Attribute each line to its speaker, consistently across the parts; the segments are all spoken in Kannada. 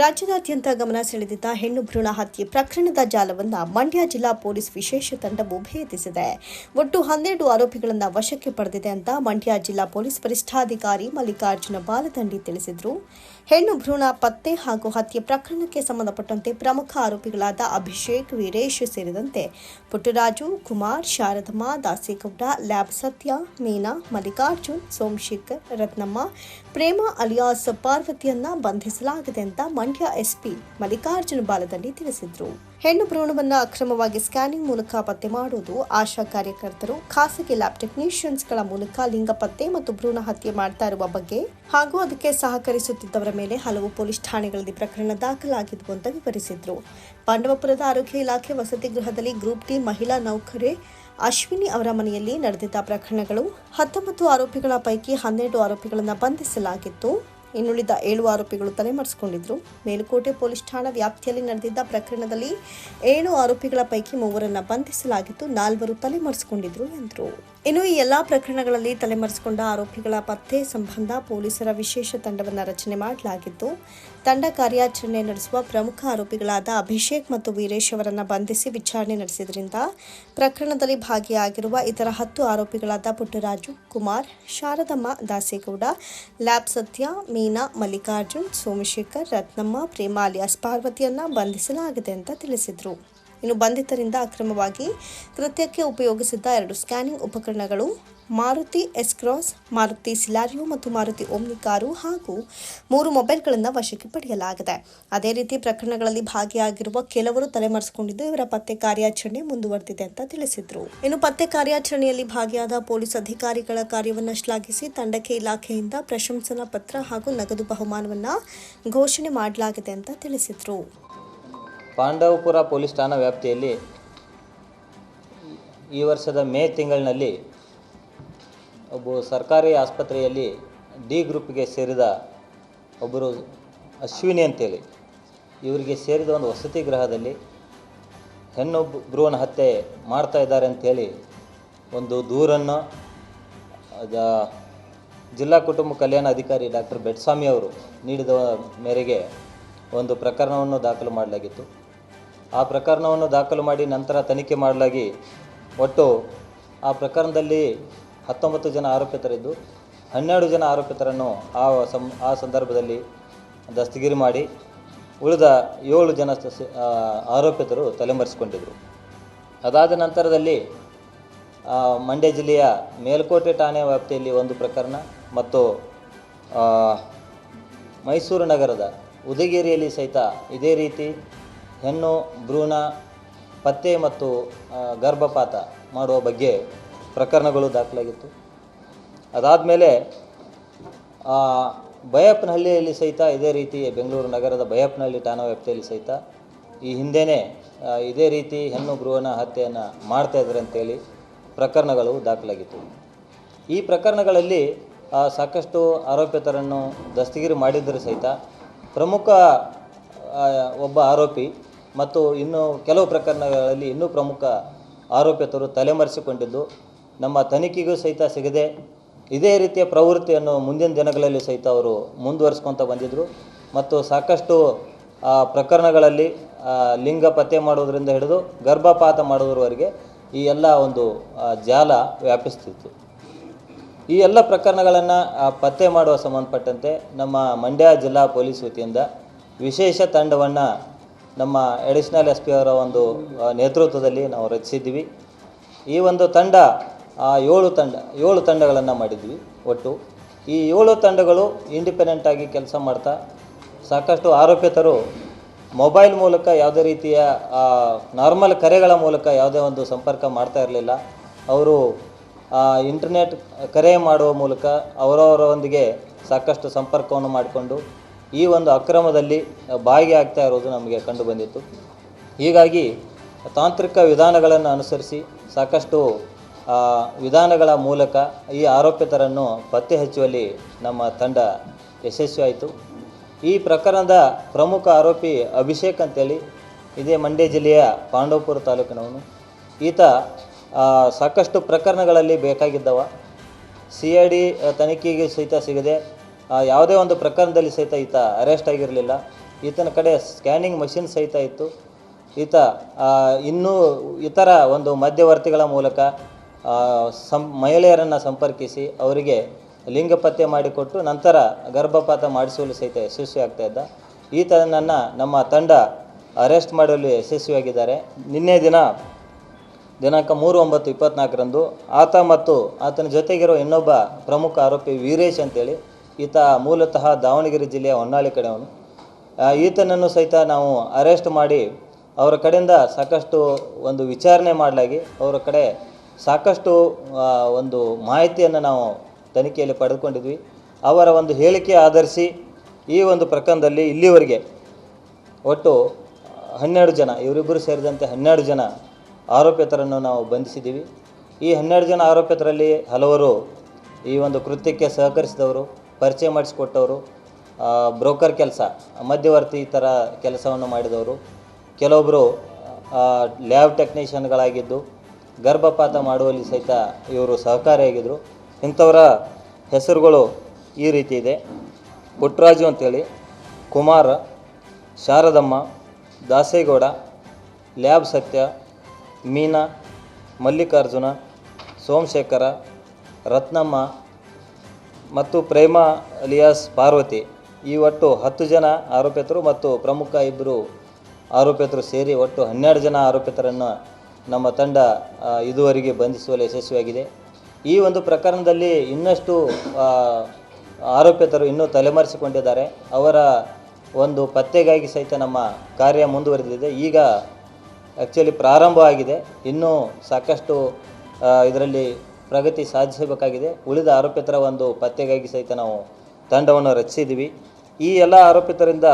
Speaker 1: ರಾಜ್ಯದಾದ್ಯಂತ ಗಮನ ಸೆಳೆದಿದ್ದ ಹೆಣ್ಣು ಭ್ರೂಣ ಹತ್ಯೆ ಪ್ರಕರಣದ ಜಾಲವನ್ನು ಮಂಡ್ಯ ಜಿಲ್ಲಾ ಪೊಲೀಸ್ ವಿಶೇಷ ತಂಡವು ಭೇದಿಸಿದೆ. ಒಟ್ಟು ಹನ್ನೆರಡು ಆರೋಪಿಗಳನ್ನು ವಶಕ್ಕೆ ಪಡೆದಿದೆ ಅಂತ ಮಂಡ್ಯ ಜಿಲ್ಲಾ ಪೊಲೀಸ್ ವರಿಷ್ಠಾಧಿಕಾರಿ ಮಲ್ಲಿಕಾರ್ಜುನ ಬಾಲದಂಡಿ ತಿಳಿಸಿದರು. ಹೆಣ್ಣು ಭ್ರೂಣ ಪತ್ತೆ ಹಾಗೂ ಹತ್ಯೆ ಪ್ರಕರಣಕ್ಕೆ ಸಂಬಂಧಪಟ್ಟಂತೆ ಪ್ರಮುಖ ಆರೋಪಿಗಳಾದ ಅಭಿಷೇಕ್, ವೀರೇಶ್ ಸೇರಿದಂತೆ ಪುಟ್ಟರಾಜು, ಕುಮಾರ್, ಶಾರದಮ್ಮ, ದಾಸೇಗೌಡ, ಲ್ಯಾಬ್ ಸತ್ಯ, ಮೀನಾ, ಮಲ್ಲಿಕಾರ್ಜುನ್, ಸೋಮಶೇಖರ್, ರತ್ನಮ್ಮ, ಪ್ರೇಮ ಅಲಿಯಾಸ್ ಪಾರ್ವತಿಯನ್ನ ಬಂಧಿಸಲಾಗಿದೆ ಅಂತ ಮಂಡ್ಯ ಎಸ್ಪಿ ಮಲ್ಲಿಕಾರ್ಜುನ ಬಾಲದಲ್ಲಿ ತಿಳಿಸಿದ್ರು. ಹೆಣ್ಣು ಭ್ರೂಣವನ್ನು ಅಕ್ರಮವಾಗಿ ಸ್ಕ್ಯಾನಿಂಗ್ ಮೂಲಕ ಪತ್ತೆ ಮಾಡುವುದು ಆಶಾ ಕಾರ್ಯಕರ್ತರು, ಖಾಸಗಿ ಲ್ಯಾಬ್ ಟೆಕ್ನಿಷಿಯನ್ಸ್ಗಳ ಮೂಲಕ ಲಿಂಗ ಪತ್ತೆ ಮತ್ತು ಭ್ರೂಣ ಹತ್ಯೆ ಮಾಡ್ತಾ ಇರುವ ಬಗ್ಗೆ ಹಾಗೂ ಅದಕ್ಕೆ ಸಹಕರಿಸುತ್ತಿದ್ದವರ ಮೇಲೆ ಹಲವು ಪೊಲೀಸ್ ಠಾಣೆಗಳಲ್ಲಿ ಪ್ರಕರಣ ದಾಖಲಾಗಿದ್ದು ಅಂತ ವಿವರಿಸಿದ್ರು. ಪಾಂಡವಪುರದ ಆರೋಗ್ಯ ಇಲಾಖೆ ವಸತಿ ಗೃಹದಲ್ಲಿ ಗ್ರೂಪ್ ಡಿ ಮಹಿಳಾ ನೌಕರೆ ಅಶ್ವಿನಿ ಅವರ ಮನೆಯಲ್ಲಿ ನಡೆದಿದ್ದ ಪ್ರಕರಣಗಳು ಹತ್ತೊಂಬತ್ತು ಆರೋಪಿಗಳ ಪೈಕಿ ಹನ್ನೆರಡು ಆರೋಪಿಗಳನ್ನು ಬಂಧಿಸಲಾಗಿತ್ತು. ಇನ್ನುಳಿದ ಏಳು ಆರೋಪಿಗಳು ತಲೆಮರೆಸಿಕೊಂಡಿದ್ರು. ಮೇಲುಕೋಟೆ ಪೊಲೀಸ್ ಠಾಣಾ ವ್ಯಾಪ್ತಿಯಲ್ಲಿ ನಡೆದಿದ್ದ ಪ್ರಕರಣದಲ್ಲಿ ಏಳು ಆರೋಪಿಗಳ ಪೈಕಿ ಮೂವರನ್ನ ಬಂಧಿಸಲಾಗಿತ್ತು. ನಾಲ್ವರು ತಲೆಮರೆಸಿಕೊಂಡಿದ್ರು ಎಂದರು. ಇನ್ನು ಈ ಎಲ್ಲಾ ಪ್ರಕರಣಗಳಲ್ಲಿ ತಲೆಮರೆಸಿಕೊಂಡ ಆರೋಪಿಗಳ ಪತ್ತೆ ಸಂಬಂಧ ಪೊಲೀಸರ ವಿಶೇಷ ತಂಡವನ್ನು ರಚನೆ ಮಾಡಲಾಗಿದ್ದು ತಂಡ ಕಾರ್ಯಾಚರಣೆ ನಡೆಸುವ ಪ್ರಮುಖ ಆರೋಪಿಗಳಾದ ಅಭಿಷೇಕ್ ಮತ್ತು ವೀರೇಶ್ ಅವರನ್ನು ಬಂಧಿಸಿ ವಿಚಾರಣೆ ನಡೆಸಿದ್ರಿಂದ ಪ್ರಕರಣದಲ್ಲಿ ಭಾಗಿಯಾಗಿರುವ ಇತರ ಹತ್ತು ಆರೋಪಿಗಳಾದ ಪುಟ್ಟರಾಜು ಕುಮಾರ್, ಶಾರದಮ್ಮ ದಾಸೇಗೌಡ, ಲ್ಯಾಬ್ ಸತ್ಯ, ಮೀನಾ ಮಲ್ಲಿಕಾರ್ಜುನ್, ಸೋಮಶೇಖರ್, ರತ್ನಮ್ಮ, ಪ್ರೇಮಾಲಿಯಾಸ್ ಪಾರ್ವತಿಯನ್ನು ಬಂಧಿಸಲಾಗಿದೆ ಅಂತ ತಿಳಿಸಿದರು. ಇನ್ನು ಬಂಧಿತರಿಂದ ಅಕ್ರಮವಾಗಿ ಕೃತ್ಯಕ್ಕೆ ಉಪಯೋಗಿಸಿದ್ದ ಎರಡು ಸ್ಕ್ಯಾನಿಂಗ್ ಉಪಕರಣಗಳು ಮಾರುತಿ ಎಸ್ಕ್ರಾಸ್, ಮಾರುತಿ ಸಿಲಾರಿಯೋ ಮತ್ತು ಮಾರುತಿ ಓಮ್ನಿ ಕಾರು ಹಾಗೂ ಮೂರು ಮೊಬೈಲ್ಗಳನ್ನು ವಶಕ್ಕೆ ಪಡೆಯಲಾಗಿದೆ. ಅದೇ ರೀತಿ ಪ್ರಕರಣಗಳಲ್ಲಿ ಭಾಗಿಯಾಗಿರುವ ಕೆಲವರು ತಲೆಮರೆಸಿಕೊಂಡಿದ್ದು, ಇವರ ಪತ್ತೆ ಕಾರ್ಯಾಚರಣೆ ಮುಂದುವರೆದಿದೆ ಅಂತ ತಿಳಿಸಿದರು. ಇನ್ನು ಪತ್ತೆ ಕಾರ್ಯಾಚರಣೆಯಲ್ಲಿ ಭಾಗಿಯಾದ ಪೊಲೀಸ್ ಅಧಿಕಾರಿಗಳ ಕಾರ್ಯವನ್ನು ಶ್ಲಾಘಿಸಿ ತಂಡಕ್ಕೆ ಇಲಾಖೆಯಿಂದ ಪ್ರಶಂಸನಾ ಪತ್ರ ಹಾಗೂ ನಗದು ಬಹುಮಾನವನ್ನು ಘೋಷಣೆ ಮಾಡಲಾಗಿದೆ ಅಂತ ತಿಳಿಸಿದ್ರು.
Speaker 2: ಪಾಂಡವಪುರ ಪೊಲೀಸ್ ಠಾಣಾ ವ್ಯಾಪ್ತಿಯಲ್ಲಿ ಈ ವರ್ಷದ ಮೇ ತಿಂಗಳಿನಲ್ಲಿ ಒಬ್ಬ ಸರ್ಕಾರಿ ಆಸ್ಪತ್ರೆಯಲ್ಲಿ ಡಿ ಗ್ರೂಪ್ಗೆ ಸೇರಿದ ಒಬ್ಬರು ಅಶ್ವಿನಿ ಅಂತೇಳಿ. ಇವರಿಗೆ ಸೇರಿದ ಒಂದು ವಸತಿ ಗೃಹದಲ್ಲಿ ಹೆಣ್ಣು ಭ್- ಭ್ರೂಣ ಹತ್ಯೆ ಮಾಡ್ತಾ ಇದ್ದಾರೆ ಅಂಥೇಳಿ ಒಂದು ದೂರನ್ನು ಅದ- ಜಿಲ್ಲಾ ಕುಟುಂಬ ಕಲ್ಯಾಣ ಅಧಿಕಾರಿ ಡಾಕ್ಟರ್ ಬೆಟ್ಸ್ವಾಮಿ ಅವರು ನೀಡಿದ ಮೇರೆಗೆ ಒಂದು ಪ್ರಕರಣವನ್ನು ದಾಖಲು ಮಾಡಲಾಗಿತ್ತು. ಆ ಪ್ರಕರಣವನ್ನು ದಾಖಲು ಮಾಡಿ ನಂತರ ತನಿಖೆ ಮಾಡಲಾಗಿ. ಒಟ್ಟು ಆ ಪ್ರಕರಣದಲ್ಲಿ ಹತ್ತೊಂಬತ್ತು ಜನ ಆರೋಪಿತರಿದ್ದು, ಹನ್ನೆರಡು ಜನ ಆರೋಪಿತರನ್ನು ಆ ಸಂ, ಆ ಸಂದರ್ಭದಲ್ಲಿ ದಸ್ತಗಿರಿ ಮಾಡಿ, ಉಳಿದ ಏಳು ಜನ ಆರೋಪಿತರು ತಲೆಮರೆಸಿಕೊಂಡಿದ್ದರು ಅದಾದ ನಂತರದಲ್ಲಿ ಮಂಡ್ಯ ಜಿಲ್ಲೆಯ ಮೇಲ್ಕೋಟೆ ಠಾಣೆ ವ್ಯಾಪ್ತಿಯಲ್ಲಿ ಒಂದು ಪ್ರಕರಣ ಮತ್ತು ಮೈಸೂರು ನಗರದ ಉದಯಗಿರಿಯಲ್ಲಿ ಸಹಿತ ಇದೇ ರೀತಿ ಹೆಣ್ಣು, ಭ್ರೂಣ, ಪತ್ತೆ ಮತ್ತು ಗರ್ಭಪಾತ ಮಾಡುವ ಬಗ್ಗೆ ಪ್ರಕರಣಗಳು ದಾಖಲಾಗಿತ್ತು. ಅದಾದಮೇಲೆ ಬಯಪ್ಪನಹಳ್ಳಿಯಲ್ಲಿ ಸಹಿತ ಇದೇ ರೀತಿ ಬೆಂಗಳೂರು ನಗರದ ಬಯಪ್ಪನಹಳ್ಳಿ ಠಾಣಾ ವ್ಯಾಪ್ತಿಯಲ್ಲಿ ಸಹಿತ ಈ ಹಿಂದೆಯೇ ಇದೇ ರೀತಿ ಹೆಣ್ಣು, ಭ್ರೂಣ ಹತ್ಯೆಯನ್ನು ಮಾಡ್ತಾ ಇದ್ದಾರೆ ಅಂತೇಳಿ ಪ್ರಕರಣಗಳು ದಾಖಲಾಗಿತ್ತು. ಈ ಪ್ರಕರಣಗಳಲ್ಲಿ ಸಾಕಷ್ಟು ಆರೋಪಿತರನ್ನು ದಸ್ತಗಿರಿ ಮಾಡಿದ್ದರೂ ಸಹಿತ ಪ್ರಮುಖ ಒಬ್ಬ ಆರೋಪಿ ಮತ್ತು ಇನ್ನು ಕೆಲವು ಪ್ರಕರಣಗಳಲ್ಲಿ ಇನ್ನೂ ಪ್ರಮುಖ ಆರೋಪಿತರು ತಲೆಮರೆಸಿಕೊಂಡಿದ್ದು, ನಮ್ಮ ತನಿಖೆಗೂ ಸಹಿತ ಸಿಗದೆ ಇದೇ ರೀತಿಯ ಪ್ರವೃತ್ತಿಯನ್ನು ಮುಂದಿನ ದಿನಗಳಲ್ಲಿ ಸಹಿತ ಅವರು ಮುಂದುವರಿಸ್ಕೊತ ಬಂದಿದ್ದರು ಮತ್ತು ಸಾಕಷ್ಟು ಪ್ರಕರಣಗಳಲ್ಲಿ ಲಿಂಗ ಪತ್ತೆ ಮಾಡೋದರಿಂದ ಹಿಡಿದು ಗರ್ಭಪಾತ ಮಾಡೋದ್ರವರೆಗೆ ಈ ಎಲ್ಲ ಒಂದು ಜಾಲ ವ್ಯಾಪಿಸ್ತಿತ್ತು. ಈ ಎಲ್ಲ ಪ್ರಕರಣಗಳನ್ನು ಪತ್ತೆ ಮಾಡುವ ಸಂಬಂಧಪಟ್ಟಂತೆ ನಮ್ಮ ಮಂಡ್ಯ ಜಿಲ್ಲಾ ಪೊಲೀಸ್ ವತಿಯಿಂದ ವಿಶೇಷ ತಂಡವನ್ನು ನಮ್ಮ ಅಡಿಷನಲ್ ಎಸ್ ಪಿ ಅವರ ಒಂದು ನೇತೃತ್ವದಲ್ಲಿ ನಾವು ರಚಿಸಿದ್ವಿ ಈ ಒಂದು ತಂಡ ಏಳು ತಂಡ, ಏಳು ತಂಡಗಳನ್ನು ಮಾಡಿದ್ವಿ ಒಟ್ಟು. ಈ ಏಳು ತಂಡಗಳು ಇಂಡಿಪೆಂಡೆಂಟಾಗಿ ಕೆಲಸ ಮಾಡ್ತಾ, ಸಾಕಷ್ಟು ಆರೋಪಿತರು ಮೊಬೈಲ್ ಮೂಲಕ ಯಾವುದೇ ರೀತಿಯ ನಾರ್ಮಲ್ ಕರೆಗಳ ಮೂಲಕ ಯಾವುದೇ ಒಂದು ಸಂಪರ್ಕ ಮಾಡ್ತಾ ಇರಲಿಲ್ಲ. ಅವರು ಇಂಟರ್ನೆಟ್ ಕರೆ ಮಾಡುವ ಮೂಲಕ ಅವರವರೊಂದಿಗೆ ಸಾಕಷ್ಟು ಸಂಪರ್ಕವನ್ನು ಮಾಡಿಕೊಂಡು ಈ ಒಂದು ಅಕ್ರಮದಲ್ಲಿ ಭಾಗಿಯಾಗ್ತಾ ಇರೋದು ನಮಗೆ ಕಂಡು ಬಂದಿತ್ತು. ಹೀಗಾಗಿ ತಾಂತ್ರಿಕ ವಿಧಾನಗಳನ್ನು ಅನುಸರಿಸಿ ಸಾಕಷ್ಟು ವಿಧಾನಗಳ ಮೂಲಕ ಈ ಆರೋಪಿತರನ್ನು ಪತ್ತೆ ಹಚ್ಚುವಲ್ಲಿ ನಮ್ಮ ತಂಡ ಯಶಸ್ವಿಯಾಯಿತು. ಈ ಪ್ರಕರಣದ ಪ್ರಮುಖ ಆರೋಪಿ ಅಭಿಷೇಕ್ ಅಂತೇಳಿ, ಇದೇ ಮಂಡ್ಯ ಜಿಲ್ಲೆಯ ಪಾಂಡವಪುರ ತಾಲೂಕಿನವನು. ಈತ ಸಾಕಷ್ಟು ಪ್ರಕರಣಗಳಲ್ಲಿ ಬೇಕಾಗಿದ್ದವ. ಸಿ ಐ ಡಿ ತನಿಖೆಗೆ ಸಹಿತ ಸಿಗದೆ ಯಾವುದೇ ಒಂದು ಪ್ರಕರಣದಲ್ಲಿ ಸಹಿತ ಈತ ಅರೆಸ್ಟ್ ಆಗಿರಲಿಲ್ಲ. ಈತನ ಕಡೆ ಸ್ಕ್ಯಾನಿಂಗ್ ಮಷಿನ್ ಸಹಿತ ಇತ್ತು. ಈತ ಇನ್ನೂ ಇತರ ಒಂದು ಮಧ್ಯವರ್ತಿಗಳ ಮೂಲಕ ಸಂ, ಮಹಿಳೆಯರನ್ನು ಸಂಪರ್ಕಿಸಿ ಅವರಿಗೆ ಲಿಂಗ ಪತ್ತೆ ಮಾಡಿಕೊಟ್ಟು ನಂತರ ಗರ್ಭಪಾತ ಮಾಡಿಸುವಲ್ಲಿ ಸಹಿತ ಯಶಸ್ವಿ ಆಗ್ತಾ ಇದ್ದ. ಈತನನ್ನು ನಮ್ಮ ತಂಡ ಅರೆಸ್ಟ್ ಮಾಡಲು ಯಶಸ್ವಿಯಾಗಿದ್ದಾರೆ. ನಿನ್ನೆ ದಿನ, ದಿನಾಂಕ ಮೂರು ಒಂಬತ್ತು ಇಪ್ಪತ್ನಾಲ್ಕರಂದು ಆತ ಮತ್ತು ಆತನ ಜೊತೆಗಿರೋ ಇನ್ನೊಬ್ಬ ಪ್ರಮುಖ ಆರೋಪಿ ವೀರೇಶ್ ಅಂತೇಳಿ ಈತ ಮೂಲತಃ ದಾವಣಗೆರೆ ಜಿಲ್ಲೆಯ ಹೊನ್ನಾಳಿ ಕಡೆಯವನು. ಈತನನ್ನು ಸಹಿತ ನಾವು ಅರೆಸ್ಟ್ ಮಾಡಿ ಅವರ ಕಡೆಯಿಂದ ಸಾಕಷ್ಟು ಒಂದು ವಿಚಾರಣೆ ಮಾಡಲಾಗಿ ಅವರ ಕಡೆ ಸಾಕಷ್ಟು ಒಂದು ಮಾಹಿತಿಯನ್ನು ನಾವು ತನಿಖೆಯಲ್ಲಿ ಪಡೆದುಕೊಂಡಿದ್ವಿ. ಅವರ ಒಂದು ಹೇಳಿಕೆ ಆಧರಿಸಿ ಈ ಒಂದು ಪ್ರಕರಣದಲ್ಲಿ ಇಲ್ಲಿವರೆಗೆ ಒಟ್ಟು ಹನ್ನೆರಡು ಜನ, ಇವರಿಬ್ಬರು ಸೇರಿದಂತೆ ಹನ್ನೆರಡು ಜನ ಆರೋಪಿತರನ್ನು ನಾವು ಬಂಧಿಸಿದ್ದೀವಿ. ಈ ಹನ್ನೆರಡು ಜನ ಆರೋಪಿತರಲ್ಲಿ ಹಲವರು ಈ ಒಂದು ಕೃತ್ಯಕ್ಕೆ ಸಹಕರಿಸಿದವರು. ಪರಿಚಯ ಮಾಡಿಸಿಕೊಟ್ಟವರು ಬ್ರೋಕರ್ ಕೆಲಸ, ಮಧ್ಯವರ್ತಿ ಈ ಥರ ಕೆಲಸವನ್ನು ಮಾಡಿದವರು. ಕೆಲವೊಬ್ಬರು ಲ್ಯಾಬ್ ಟೆಕ್ನಿಷಿಯನ್ಗಳಾಗಿದ್ದು, ಗರ್ಭಪಾತ ಮಾಡುವಲ್ಲಿ ಸಹಿತ ಇವರು ಸಹಕಾರಿಯಾಗಿದ್ದರು ಇಂಥವರ ಹೆಸರುಗಳು ಈ ರೀತಿ ಇದೆ. ಪುಟ್ಟರಾಜು ಅಂತೇಳಿ, ಕುಮಾರ, ಶಾರದಮ್ಮ, ದಾಸೇಗೌಡ, ಲ್ಯಾಬ್ ಸತ್ಯ, ಮೀನಾ, ಮಲ್ಲಿಕಾರ್ಜುನ, ಸೋಮಶೇಖರ, ರತ್ನಮ್ಮ ಮತ್ತು ಪ್ರೇಮ ಅಲಿಯಾಸ್ ಪಾರ್ವತಿ. ಈ ಒಟ್ಟು ಹತ್ತು ಜನ ಆರೋಪಿತರು ಮತ್ತು ಪ್ರಮುಖ ಇಬ್ಬರು ಆರೋಪಿತರು ಸೇರಿ ಒಟ್ಟು ಹನ್ನೆರಡು ಜನ ಆರೋಪಿತರನ್ನು ನಮ್ಮ ತಂಡ ಇದುವರೆಗೆ ಬಂಧಿಸುವಲ್ಲಿ ಯಶಸ್ವಿಯಾಗಿದೆ. ಈ ಒಂದು ಪ್ರಕರಣದಲ್ಲಿ ಇನ್ನಷ್ಟು ಆರೋಪಿತರು ಇನ್ನೂ ತಲೆಮರೆಸಿಕೊಂಡಿದ್ದಾರೆ. ಅವರ ಒಂದು ಪತ್ತೆಗಾಗಿ ಸಹಿತ ನಮ್ಮ ಕಾರ್ಯ ಮುಂದುವರೆದಿದೆ. ಈಗ ಆ್ಯಕ್ಚುಲಿ ಪ್ರಾರಂಭ ಆಗಿದೆ ಇನ್ನೂ ಸಾಕಷ್ಟು ಇದರಲ್ಲಿ ಪ್ರಗತಿ ಸಾಧಿಸಬೇಕಾಗಿದೆ. ಉಳಿದ ಆರೋಪಿತರ ಒಂದು ಪತ್ತೆಗಾಗಿ ಸಹಿತ ನಾವು ತಂಡವನ್ನು ರಚಿಸಿದ್ದೀವಿ. ಈ ಎಲ್ಲ ಆರೋಪಿತರಿಂದ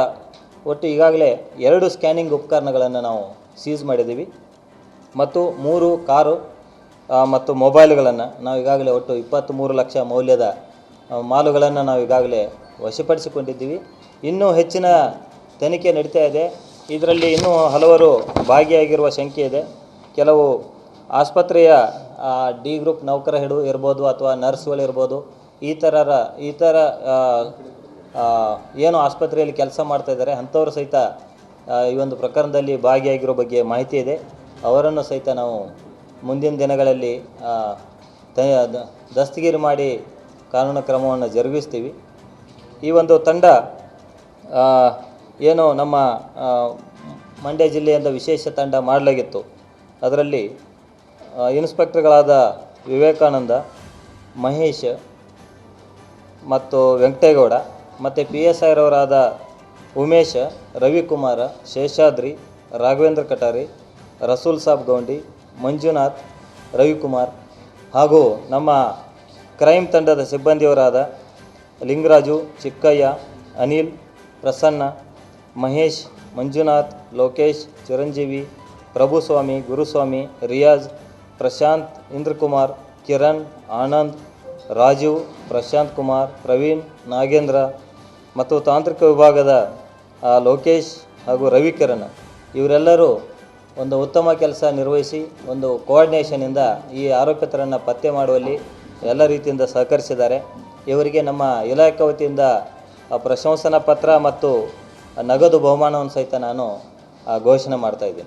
Speaker 2: ಒಟ್ಟು ಈಗಾಗಲೇ ಎರಡು ಸ್ಕ್ಯಾನಿಂಗ್ ಉಪಕರಣಗಳನ್ನು ನಾವು ಸೀಸ್ ಮಾಡಿದ್ದೀವಿ. ಮತ್ತು ಮೂರು ಕಾರು ಮತ್ತು ಮೊಬೈಲ್ಗಳನ್ನು ನಾವು ಈಗಾಗಲೇ ಒಟ್ಟು ಇಪ್ಪತ್ತ್ಮೂರು ಲಕ್ಷ ಮೌಲ್ಯದ ಮಾಲುಗಳನ್ನು ನಾವು ಈಗಾಗಲೇ ವಶಪಡಿಸಿಕೊಂಡಿದ್ದೀವಿ. ಇನ್ನೂ ಹೆಚ್ಚಿನ ತನಿಖೆ ನಡೀತಾ ಇದೆ. ಇದರಲ್ಲಿ ಇನ್ನೂ ಹಲವರು ಭಾಗಿಯಾಗಿರುವ ಶಂಕೆ ಇದೆ. ಕೆಲವು ಆಸ್ಪತ್ರೆಯ ಡಿ ಗ್ರೂಪ್ ನೌಕರ ಹಿಡು ಇರ್ಬೋದು ಅಥವಾ ನರ್ಸ್ಗಳು ಇರ್ಬೋದು, ಈ ಥರರ ಈ ಥರ ಏನು ಆಸ್ಪತ್ರೆಯಲ್ಲಿ ಕೆಲಸ ಮಾಡ್ತಾ ಇದ್ದಾರೆ, ಅಂಥವರು ಸಹಿತ ಈ ಒಂದು ಪ್ರಕರಣದಲ್ಲಿ ಭಾಗಿಯಾಗಿರೋ ಬಗ್ಗೆ ಮಾಹಿತಿ ಇದೆ. ಅವರನ್ನು ಸಹಿತ ನಾವು ಮುಂದಿನ ದಿನಗಳಲ್ಲಿ ದಸ್ತಗಿರಿ ಮಾಡಿ ಕಾನೂನು ಕ್ರಮವನ್ನು ಜರುಗಿಸ್ತೀವಿ. ಈ ಒಂದು ತಂಡ ಏನು ನಮ್ಮ ಮಂಡ್ಯ ಜಿಲ್ಲೆಯಿಂದ ವಿಶೇಷ ತಂಡ ಮಾಡಲಾಗಿತ್ತು. ಅದರಲ್ಲಿ ಇನ್ಸ್ಪೆಕ್ಟರ್ಗಳಾದ ವಿವೇಕಾನಂದ, ಮಹೇಶ್ ಮತ್ತು ವೆಂಕಟೇಗೌಡ ಮತ್ತು ಪಿ ಎಸ್ ಐರವರಾದ ಉಮೇಶ, ರವಿಕುಮಾರ, ಶೇಷಾದ್ರಿ, ರಾಘವೇಂದ್ರ ಕಟಾರಿ, ರಸೂಲ್ ಸಾಬ್ ಗೌಂಡಿ, ಮಂಜುನಾಥ್, ರವಿಕುಮಾರ್ ಹಾಗೂ ನಮ್ಮ ಕ್ರೈಮ್ ತಂಡದ ಸಿಬ್ಬಂದಿಯವರಾದ ಲಿಂಗರಾಜು, ಚಿಕ್ಕಯ್ಯ, ಅನಿಲ್, ಪ್ರಸನ್ನ, ಮಹೇಶ್, ಮಂಜುನಾಥ್, ಲೋಕೇಶ್, ಚಿರಂಜೀವಿ, ಪ್ರಭುಸ್ವಾಮಿ, ಗುರುಸ್ವಾಮಿ, ರಿಯಾಜ್ ಪ್ರಶಾಂತ್, ಇಂದ್ರಕುಮಾರ್, ಕಿರಣ್, ಆನಂದ್ ರಾಜೀವ್ ಪ್ರಶಾಂತ್ ಕುಮಾರ್, ಪ್ರವೀಣ್, ನಾಗೇಂದ್ರ ಮತ್ತು ತಾಂತ್ರಿಕ ವಿಭಾಗದ ಲೋಕೇಶ್ ಹಾಗೂ ರವಿಕಿರಣ್. ಇವರೆಲ್ಲರೂ ಒಂದು ಉತ್ತಮ ಕೆಲಸ ನಿರ್ವಹಿಸಿ, ಒಂದು ಕೋಆರ್ಡಿನೇಷನಿಂದ ಈ ಆರೋಪಿತರನ್ನು ಪತ್ತೆ ಮಾಡುವಲ್ಲಿ ಎಲ್ಲ ರೀತಿಯಿಂದ ಸಹಕರಿಸಿದ್ದಾರೆ. ಇವರಿಗೆ ನಮ್ಮ ಇಲಾಖೆ ವತಿಯಿಂದ ಪ್ರಶಂಸನಾ ಪತ್ರ ಮತ್ತು ನಗದು ಬಹುಮಾನವನ್ನು ಸಹಿತ ನಾನು ಘೋಷಣೆ ಮಾಡ್ತಾ ಇದ್ದೀನಿ.